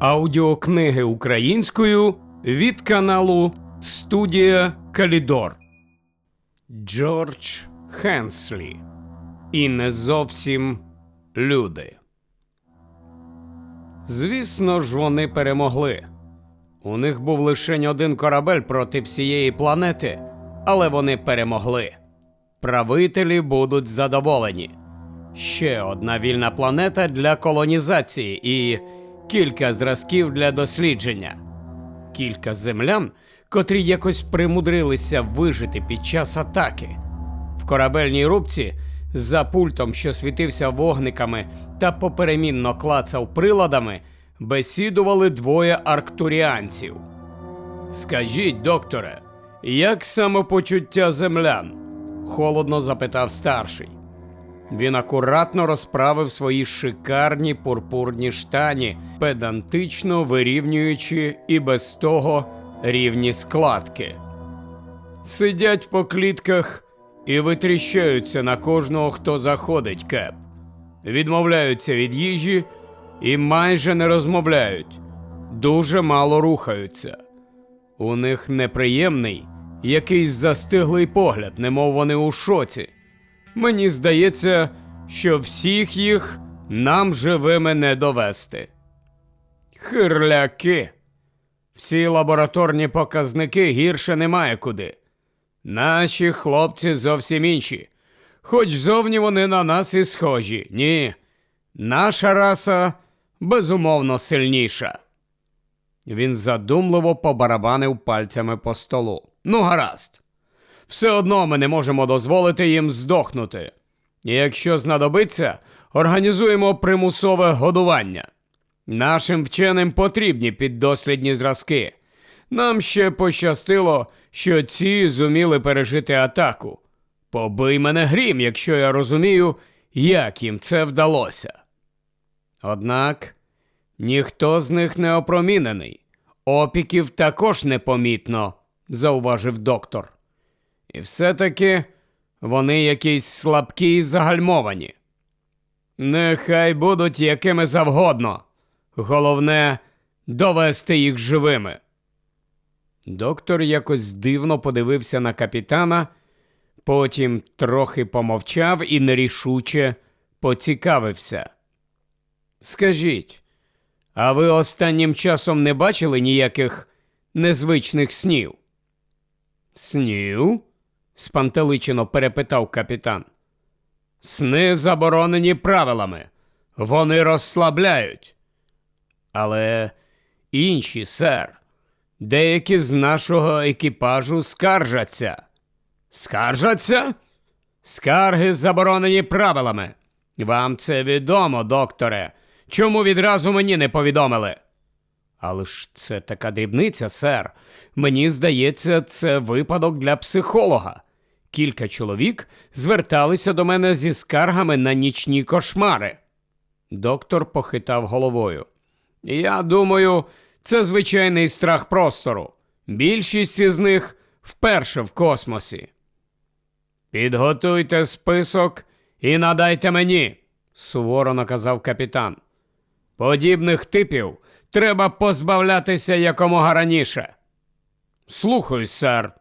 Аудіокниги українською від каналу Студія Калідор. Джордж Хенслі. І не зовсім люди. Звісно ж, вони перемогли. У них був лише один корабель проти всієї планети, але вони перемогли. Правителі будуть задоволені. Ще одна вільна планета для колонізації і кілька зразків для дослідження. Кілька землян, котрі якось примудрилися вижити під час атаки. В корабельній рубці за пультом, що світився вогниками та поперемінно клацав приладами, бесідували двоє арктуріанців. Скажіть, докторе, як самопочуття землян? Холодно запитав старший. Він акуратно розправив свої шикарні пурпурні штані, педантично вирівнюючи і без того рівні складки. Сидять по клітках і витріщаються на кожного, хто заходить кеп. Відмовляються від їжі і майже не розмовляють, дуже мало рухаються. У них неприємний, якийсь застиглий погляд, немов вони у шоці. Мені здається, що всіх їх нам живими не довести. Хирляки. Всі лабораторні показники гірше немає куди. Наші хлопці зовсім інші. Хоч зовні вони на нас і схожі. Ні. Наша раса безумовно сильніша. Він задумливо побарабанив пальцями по столу. Ну, гаразд. Все одно ми не можемо дозволити їм здохнути. І якщо знадобиться, організуємо примусове годування. Нашим вченим потрібні піддослідні зразки. Нам ще пощастило, що ці зуміли пережити атаку. Побий мене грім, якщо я розумію, як їм це вдалося. Однак ніхто з них не опромінений. Опіків також непомітно, зауважив доктор. І все-таки вони якісь слабкі і загальмовані. Нехай будуть якими завгодно. Головне довести їх живими. Доктор якось дивно подивився на капітана, потім трохи помовчав і нерішуче поцікавився. Скажіть, а ви останнім часом не бачили ніяких незвичних снів? Снів? спантеличено перепитав капітан. Сни заборонені правилами. Вони розслабляють. Але інші, сер, деякі з нашого екіпажу скаржаться. Скаржаться? Скарги заборонені правилами. Вам це відомо, докторе. Чому відразу мені не повідомили? Але ж це така дрібниця, сер. Мені здається, це випадок для психолога. Кілька чоловік зверталися до мене зі скаргами на нічні кошмари. Доктор похитав головою. Я думаю, це звичайний страх простору. Більшість із них вперше в космосі. Підготуйте список і надайте мені, суворо наказав капітан. Подібних типів треба позбавлятися якомога раніше. Слухаюсь, сер,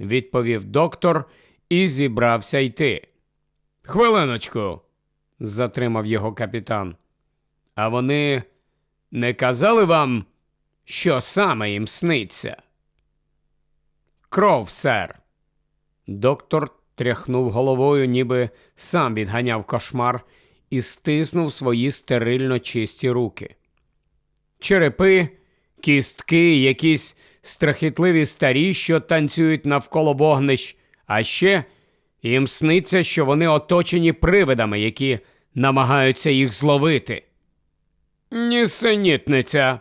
відповів доктор і зібрався йти. Хвилиночку, затримав його капітан. А вони не казали вам, що саме їм сниться? Кров, сер. Доктор тряхнув головою, ніби сам відганяв кошмар і стиснув свої стерильно чисті руки. Черепи, кістки, якісь страхітливі старі, що танцюють навколо вогнищ, а ще їм сниться, що вони оточені привидами, які намагаються їх зловити. Нісенітниця.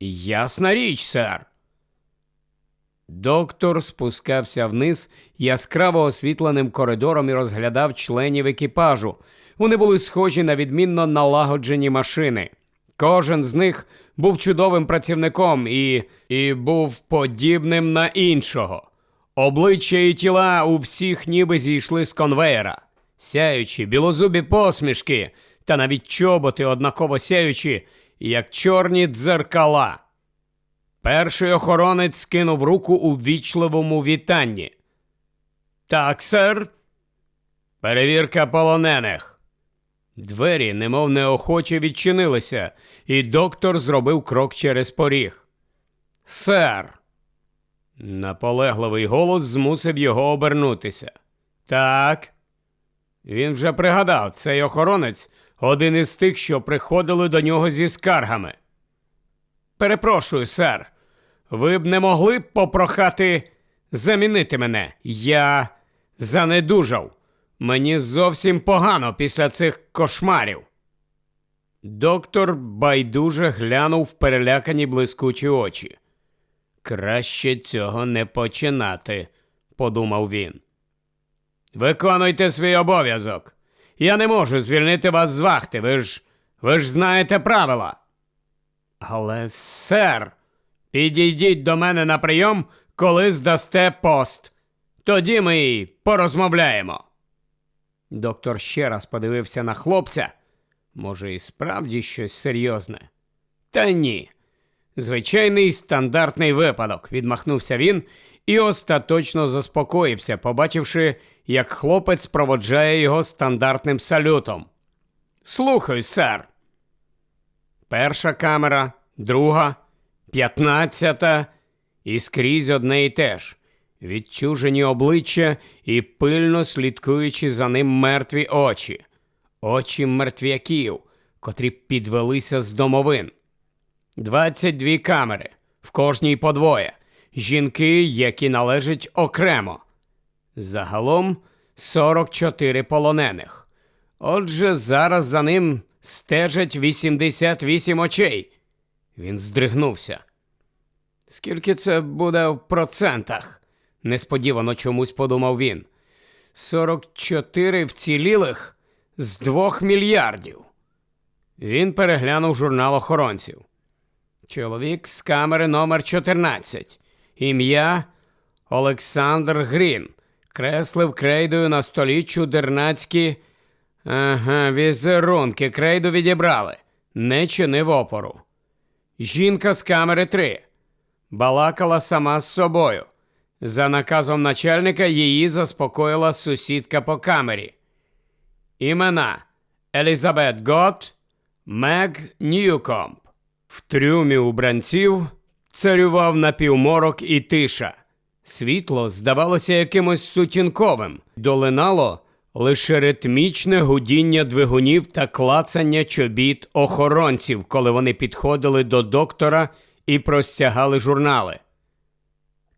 Ясна річ, сер. Доктор спускався вниз яскраво освітленим коридором і розглядав членів екіпажу. Вони були схожі на відмінно налагоджені машини. Кожен з них був чудовим працівником і, і був подібним на іншого. Обличчя і тіла у всіх ніби зійшли з конвеєра. Сяючі, білозубі посмішки та навіть чоботи однаково сяючі, як чорні дзеркала. Перший охоронець скинув руку у ввічливому вітанні. Так, сер. Перевірка полонених. Двері, немов неохоче відчинилися, і доктор зробив крок через поріг. Сер. Наполегливий голос змусив його обернутися. Так. Він вже пригадав, цей охоронець один із тих, що приходили до нього зі скаргами. Перепрошую, сер. Ви б не могли попрохати замінити мене. Я занедужав. Мені зовсім погано після цих кошмарів. Доктор байдуже глянув в перелякані блискучі очі. Краще цього не починати, подумав він. Виконуйте свій обов'язок. Я не можу звільнити вас з вахти. Ви ж ви ж знаєте правила. Але, сер, підійдіть до мене на прийом, коли здасте пост. Тоді ми й порозмовляємо. Доктор ще раз подивився на хлопця. Може, і справді щось серйозне? Та ні. Звичайний стандартний випадок, відмахнувся він і остаточно заспокоївся, побачивши, як хлопець проводжає його стандартним салютом. Слухай, сер. Перша камера, друга, п'ятнадцята і скрізь одне і те ж. Відчужені обличчя і пильно слідкуючи за ним мертві очі, очі мертвяків, котрі підвелися з домовин. 22 камери, в кожній по двоє, жінки, які належать окремо. Загалом 44 полонених. Отже, зараз за ним стежать 88 очей. Він здригнувся. Скільки це буде в процентах? Несподівано чомусь подумав він. 44 вцілілих з двох мільярдів. Він переглянув журнал охоронців. Чоловік з камери номер 14. Ім'я Олександр Грін. Креслив крейдою на столі чудернацькі. Ага, візерунки крейду відібрали. Не чинив опору. Жінка з камери 3. Балакала сама з собою. За наказом начальника її заспокоїла сусідка по камері. Імена Елізабет Гот, Мег Ньюкомп. В трюмі убранців царював напівморок і тиша. Світло здавалося якимось сутінковим, долинало лише ритмічне гудіння двигунів та клацання чобіт охоронців, коли вони підходили до доктора і простягали журнали.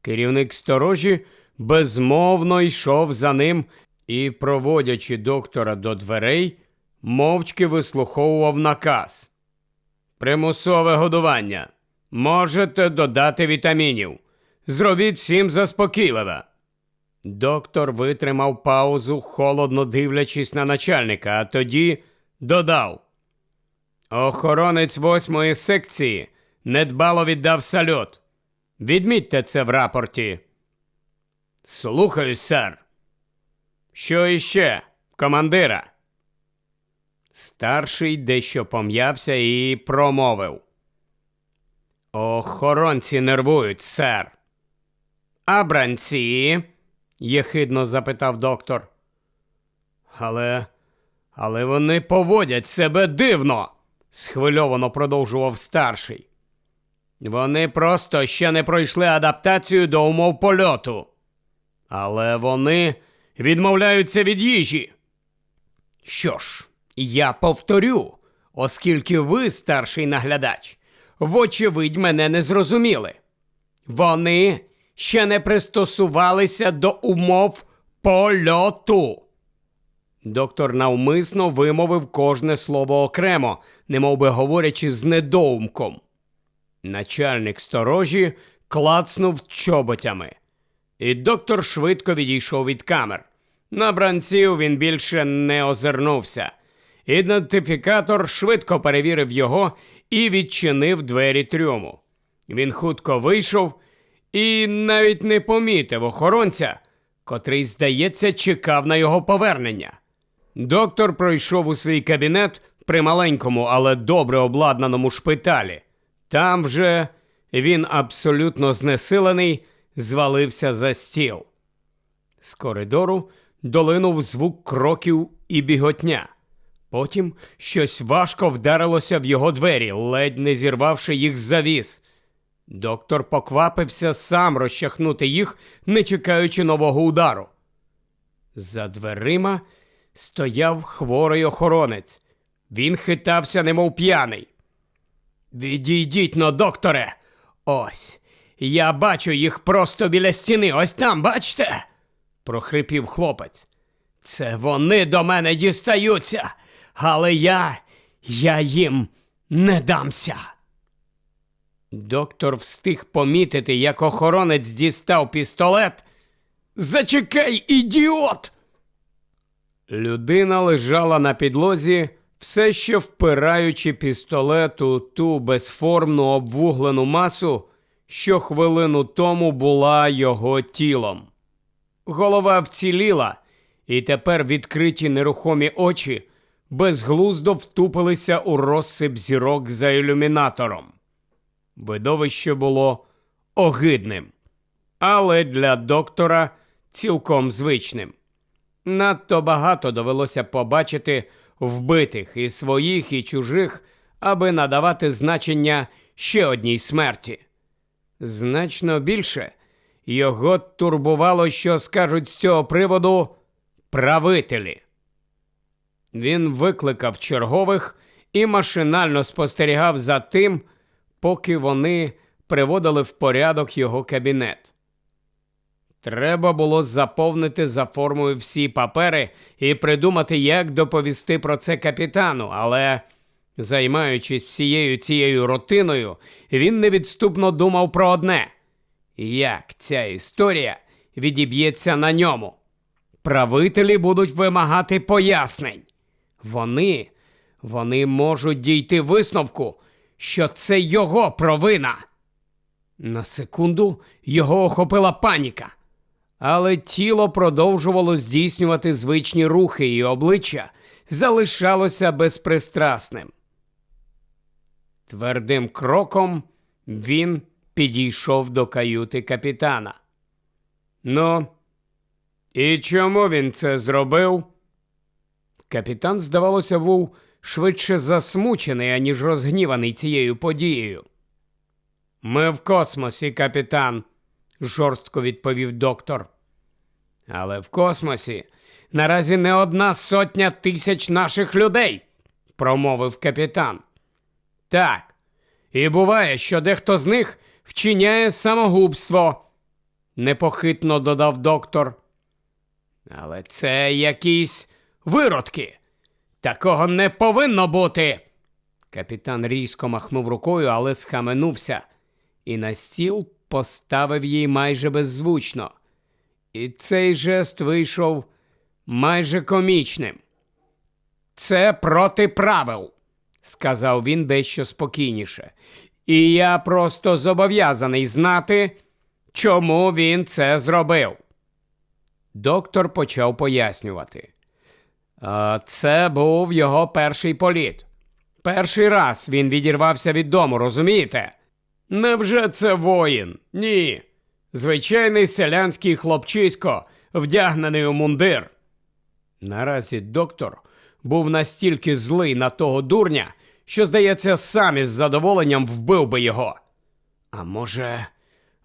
Керівник сторожі безмовно йшов за ним і, проводячи доктора до дверей, мовчки вислуховував наказ. Примусове годування. Можете додати вітамінів. Зробіть всім заспокійливе. Доктор витримав паузу, холодно дивлячись на начальника, а тоді додав. Охоронець восьмої секції недбало віддав салют. Відмітьте це в рапорті. Слухаю, сер. Що іще, командира? Старший дещо пом'явся і промовив. Охоронці нервують, сер. А бранці? єхидно запитав доктор. Але. Але вони поводять себе дивно, схвильовано продовжував старший. Вони просто ще не пройшли адаптацію до умов польоту. Але вони відмовляються від їжі. Що ж, я повторю, оскільки ви, старший наглядач, вочевидь мене не зрозуміли. Вони ще не пристосувалися до умов польоту. Доктор навмисно вимовив кожне слово окремо, немовби говорячи з недоумком. Начальник сторожі клацнув чоботями, і доктор швидко відійшов від камер. На бранців він більше не озирнувся. Ідентифікатор швидко перевірив його і відчинив двері трюму. Він хутко вийшов і навіть не помітив охоронця, котрий, здається, чекав на його повернення. Доктор пройшов у свій кабінет при маленькому, але добре обладнаному шпиталі. Там вже він абсолютно знесилений, звалився за стіл. З коридору долинув звук кроків і біготня. Потім щось важко вдарилося в його двері, ледь не зірвавши їх з завіс. Доктор поквапився сам розчахнути їх, не чекаючи нового удару. За дверима стояв хворий охоронець. Він хитався, немов п'яний. Відійдіть но, докторе. Ось. Я бачу їх просто біля стіни. Ось там, бачите? прохрипів хлопець. Це вони до мене дістаються, але я. я їм не дамся. Доктор встиг помітити, як охоронець дістав пістолет. Зачекай, ідіот! Людина лежала на підлозі, все ще впираючи пістолет у ту безформну обвуглену масу, що хвилину тому була його тілом. Голова вціліла, і тепер відкриті нерухомі очі безглуздо втупилися у розсип зірок за ілюмінатором. Видовище було огидним, але для доктора цілком звичним. Надто багато довелося побачити вбитих і своїх, і чужих, аби надавати значення ще одній смерті. Значно більше його турбувало, що скажуть з цього приводу правителі. Він викликав чергових і машинально спостерігав за тим, поки вони приводили в порядок його кабінет. Треба було заповнити за формою всі папери і придумати, як доповісти про це капітану, але, займаючись всією цією рутиною, він невідступно думав про одне як ця історія відіб'ється на ньому. Правителі будуть вимагати пояснень. Вони, вони можуть дійти висновку, що це його провина. На секунду його охопила паніка, але тіло продовжувало здійснювати звичні рухи, і обличчя залишалося безпристрасним. Твердим кроком він підійшов до каюти капітана. Ну, і чому він це зробив? Капітан, здавалося, був швидше засмучений, аніж розгніваний цією подією. Ми в космосі, капітан, жорстко відповів доктор. Але в космосі наразі не одна сотня тисяч наших людей, промовив капітан. Так, і буває, що дехто з них вчиняє самогубство, непохитно додав доктор. Але це якісь виродки. Такого не повинно бути. Капітан різко махнув рукою, але схаменувся, і на стіл поставив її майже беззвучно. І цей жест вийшов майже комічним. Це проти правил, сказав він дещо спокійніше. І я просто зобов'язаний знати, чому він це зробив. Доктор почав пояснювати. Це був його перший політ. Перший раз він відірвався від дому, розумієте? Невже це воїн? Ні. Звичайний селянський хлопчисько, вдягнений у мундир. Наразі доктор був настільки злий на того дурня, що, здається, сам із задоволенням вбив би його. А може,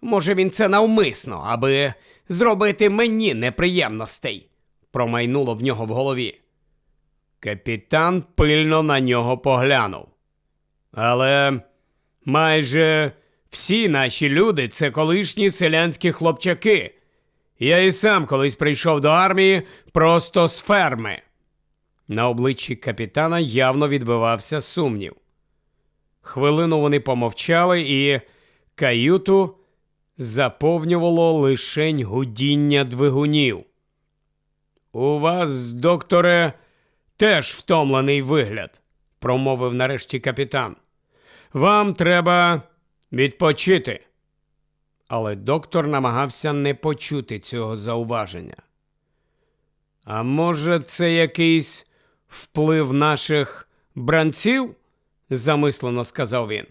може, він це навмисно, аби зробити мені неприємностей, промайнуло в нього в голові. Капітан пильно на нього поглянув. Але майже всі наші люди це колишні селянські хлопчаки. Я і сам колись прийшов до армії просто з ферми. На обличчі капітана явно відбивався сумнів. Хвилину вони помовчали, і каюту заповнювало лишень гудіння двигунів. У вас, докторе, теж втомлений вигляд, промовив нарешті капітан. Вам треба відпочити. Але доктор намагався не почути цього зауваження. А може, це якийсь вплив наших бранців? замислено сказав він.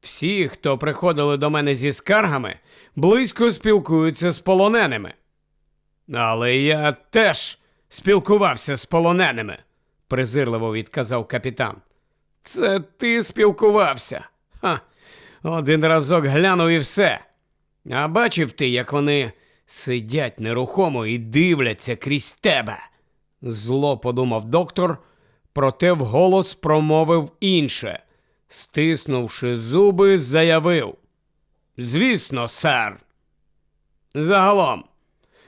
Всі, хто приходили до мене зі скаргами, близько спілкуються з полоненими. Але я теж спілкувався з полоненими, презирливо відказав капітан. Це ти спілкувався. Ха. Один разок глянув і все. А бачив ти, як вони сидять нерухомо і дивляться крізь тебе. Зло подумав доктор, проте вголос промовив інше, стиснувши зуби, заявив. Звісно, сер. Загалом,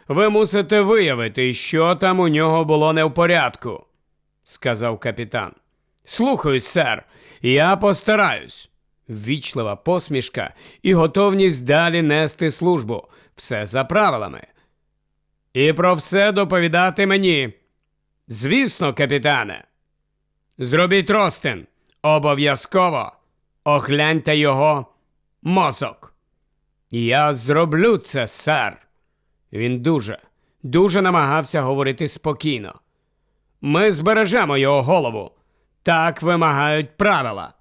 ви мусите виявити, що там у нього було не в порядку, сказав капітан. Слухаюсь, сер, я постараюсь. Ввічлива посмішка і готовність далі нести службу. Все за правилами. І про все доповідати мені. Звісно, капітане. Зробіть ростин. Обов'язково огляньте його мозок. Я зроблю це, сер. Він дуже, дуже намагався говорити спокійно. Ми збережемо його голову. Так вимагають правила.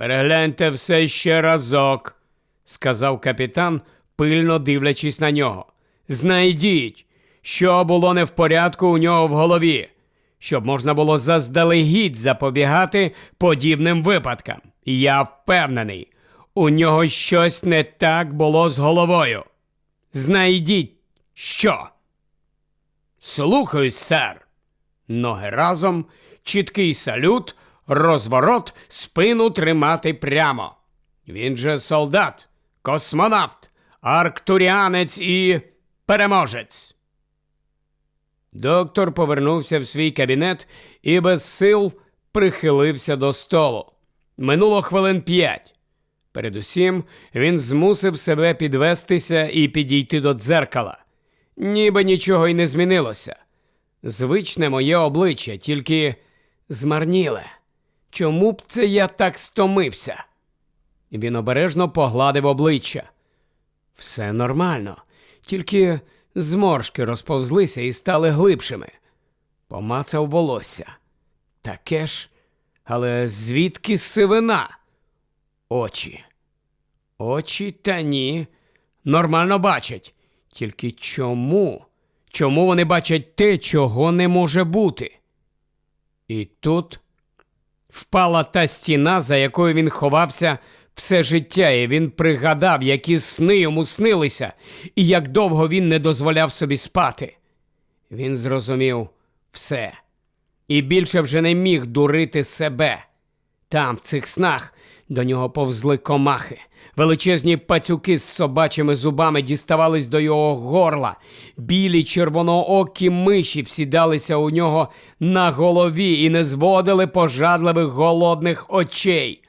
Перегляньте все ще разок, сказав капітан, пильно дивлячись на нього. Знайдіть, що було не в порядку у нього в голові, щоб можна було заздалегідь запобігати подібним випадкам. Я впевнений, у нього щось не так було з головою. Знайдіть, що. Слухаюсь, сер. Ноги разом, чіткий салют, розворот, спину тримати прямо. Він же солдат, космонавт, арктуріанець і переможець. Доктор повернувся в свій кабінет і без сил прихилився до столу. Минуло хвилин п'ять. Передусім, він змусив себе підвестися і підійти до дзеркала. Ніби нічого й не змінилося. Звичне моє обличчя, тільки змарніле. Чому б це я так стомився? Він обережно погладив обличчя. Все нормально, тільки зморшки розповзлися і стали глибшими. Помацав волосся. Таке ж, але звідки сивина? Очі. Очі та ні. Нормально бачать. Тільки чому? Чому вони бачать те, чого не може бути? І тут впала та стіна, за якою він ховався все життя, і він пригадав, які сни йому снилися, і як довго він не дозволяв собі спати. Він зрозумів все і більше вже не міг дурити себе. Там, в цих снах, до нього повзли комахи. Величезні пацюки з собачими зубами діставались до його горла. Білі червоноокі миші всідалися у нього на голові і не зводили пожадливих голодних очей.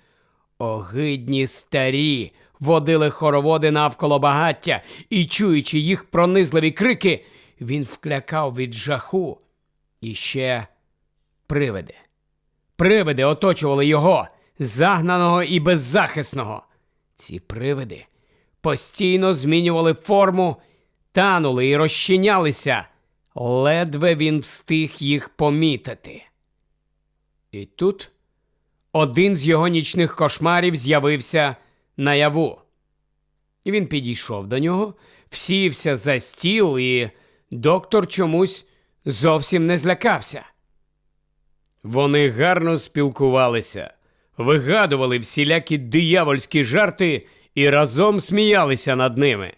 Огидні старі водили хороводи навколо багаття, і, чуючи їх пронизливі крики, він вклякав від жаху. І ще привиди. Привиди оточували його, загнаного і беззахисного. Ці привиди постійно змінювали форму, танули і розчинялися, ледве він встиг їх помітити. І тут один з його нічних кошмарів з'явився наяву. Він підійшов до нього, всівся за стіл, і доктор чомусь зовсім не злякався. Вони гарно спілкувалися, вигадували всілякі диявольські жарти і разом сміялися над ними.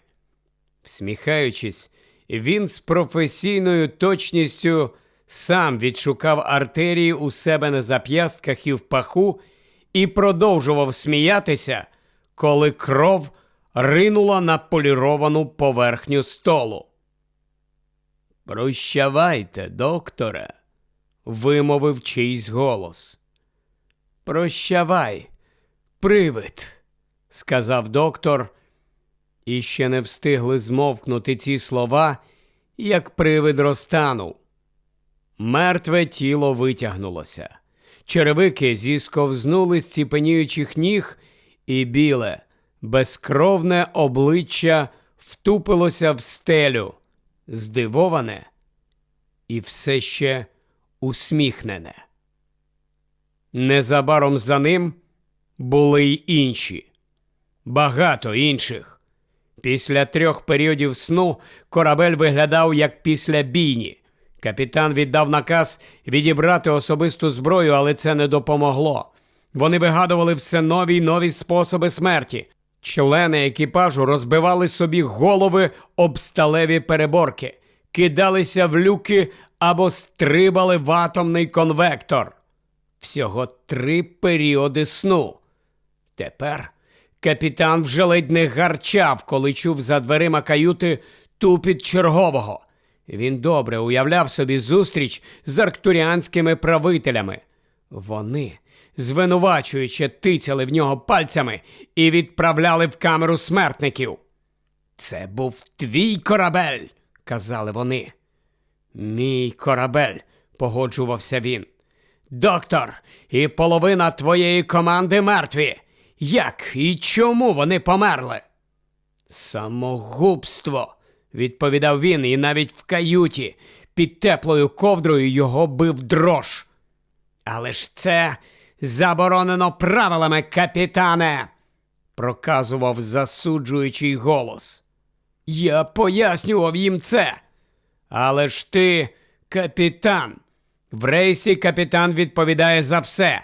Всміхаючись, він з професійною точністю сам відшукав артерії у себе на зап'ястках і в паху і продовжував сміятися, коли кров ринула на поліровану поверхню столу. Прощавайте, докторе, вимовив чийсь голос. Прощавай, привид, сказав доктор, і ще не встигли змовкнути ці слова, як привид розтанув. Мертве тіло витягнулося. Черевики зісковзнули з ціпеніючих ніг, і біле, безкровне обличчя втупилося в стелю, здивоване і все ще усміхнене. Незабаром за ним були й інші, багато інших. Після трьох періодів сну корабель виглядав як після бійні. Капітан віддав наказ відібрати особисту зброю, але це не допомогло. Вони вигадували все нові й нові способи смерті. Члени екіпажу розбивали собі голови об сталеві переборки, кидалися в люки або стрибали в атомний конвектор. Всього три періоди сну. Тепер капітан вже ледь не гарчав, коли чув за дверима каюти тупіт чергового. Він добре уявляв собі зустріч з арктуріанськими правителями. Вони, звинувачуючи, тицяли в нього пальцями і відправляли в камеру смертників. Це був твій корабель, казали вони. Мій корабель, погоджувався він. Доктор, і половина твоєї команди мертві. Як і чому вони померли? Самогубство, відповідав він, і навіть в каюті під теплою ковдрою його бив дрож. Але ж це заборонено правилами, капітане, проказував засуджуючий голос. Я пояснював їм це. Але ж ти капітан. В рейсі капітан відповідає за все.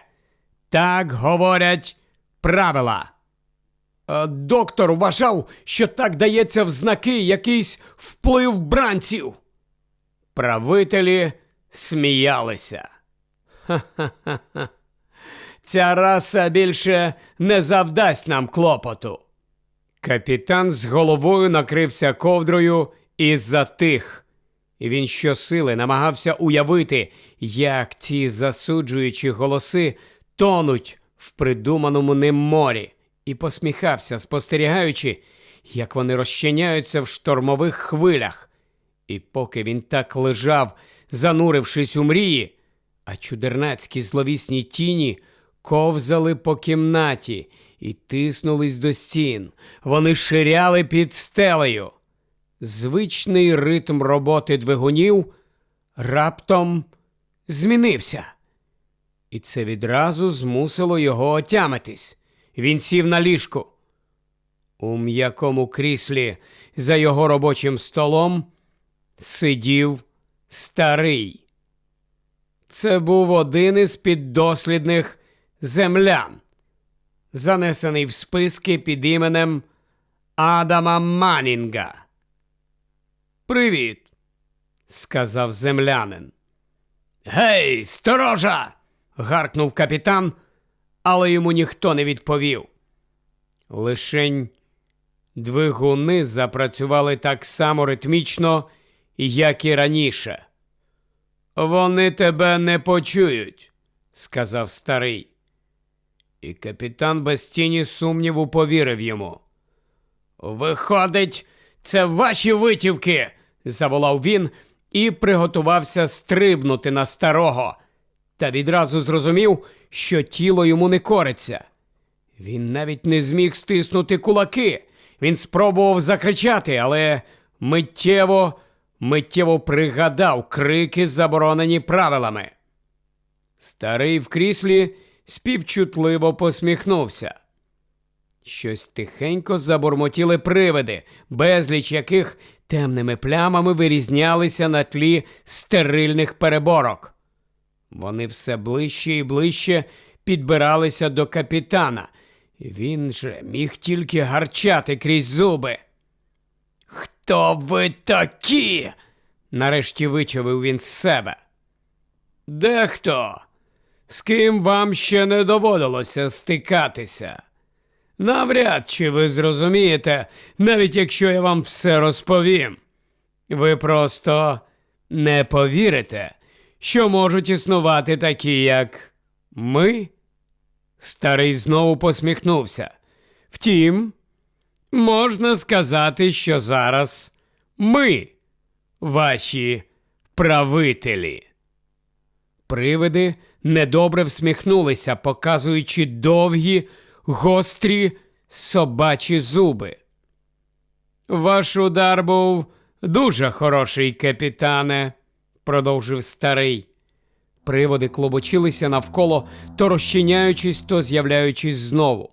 Так говорять правила. Е, Доктор вважав, що так дається в знаки якийсь вплив бранців. Правителі сміялися. Ха-ха-ха. Ця раса більше не завдасть нам клопоту. Капітан з головою накрився ковдрою і затих. І він щосили намагався уявити, як ці засуджуючі голоси тонуть в придуманому ним морі, і посміхався, спостерігаючи, як вони розчиняються в штормових хвилях. І поки він так лежав, занурившись у мрії, а чудернацькі зловісні тіні ковзали по кімнаті і тиснулись до стін. Вони ширяли під стелею. Звичний ритм роботи двигунів раптом змінився. І це відразу змусило його отямитись. Він сів на ліжку. У м'якому кріслі за його робочим столом сидів старий. Це був один із піддослідних землян, занесений в списки під іменем Адама Манінга. Привіт, сказав землянин. Гей, сторожа. гаркнув капітан, але йому ніхто не відповів. Лишень двигуни запрацювали так само ритмічно, як і раніше. Вони тебе не почують, сказав старий. І капітан без тіні сумніву повірив йому. Виходить, це ваші витівки, заволав він і приготувався стрибнути на старого, та відразу зрозумів, що тіло йому не кориться. Він навіть не зміг стиснути кулаки. Він спробував закричати, але миттєво, миттєво пригадав крики, заборонені правилами. Старий в кріслі співчутливо посміхнувся. Щось тихенько забурмотіли привиди, безліч яких темними плямами вирізнялися на тлі стерильних переборок. Вони все ближче і ближче підбиралися до капітана. Він же міг тільки гарчати крізь зуби. Хто ви такі? нарешті вичавив він з себе. Дехто, з ким вам ще не доводилося стикатися. Навряд чи ви зрозумієте, навіть якщо я вам все розповім. Ви просто не повірите, що можуть існувати такі, як ми. Старий знову посміхнувся. Втім, можна сказати, що зараз ми ваші правителі. Привиди недобре всміхнулися, показуючи довгі, гострі собачі зуби. Ваш удар був дуже хороший, капітане, продовжив старий. Приводи клобочилися навколо, то розчиняючись, то з'являючись знову.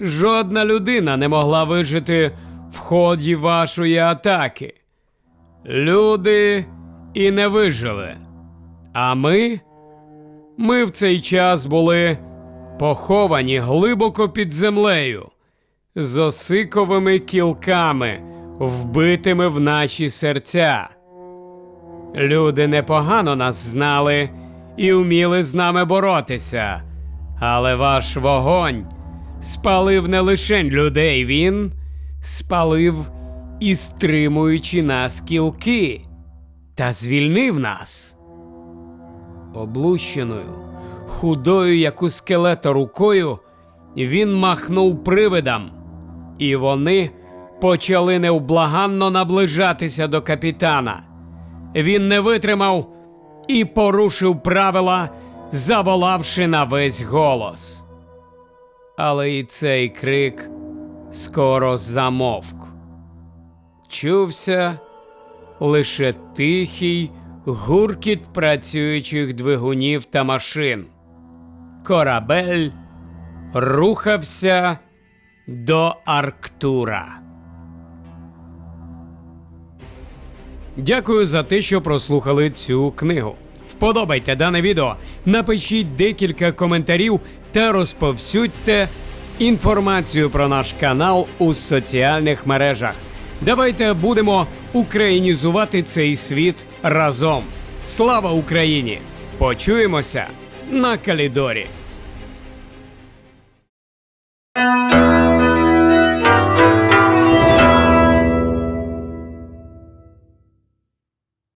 Жодна людина не могла вижити в ході вашої атаки. Люди і не вижили. А ми? Ми в цей час були поховані глибоко під землею, з осиковими кілками, вбитими в наші серця. Люди непогано нас знали і вміли з нами боротися, але ваш вогонь спалив не лише людей, він спалив і стримуючи нас кілки, та звільнив нас. Облущеною, худою, як у скелета рукою, він махнув привидам, і вони почали невблаганно наближатися до капітана. Він не витримав і порушив правила, заволавши на весь голос. Але і цей крик скоро замовк. Чувся лише тихий гуркіт працюючих двигунів та машин. Корабель рухався до Арктура. Дякую за те, що прослухали цю книгу. Вподобайте дане відео, напишіть декілька коментарів та розповсюдьте інформацію про наш канал у соціальних мережах. Давайте будемо українізувати цей світ разом. Слава Україні! Почуємося на Калідорі!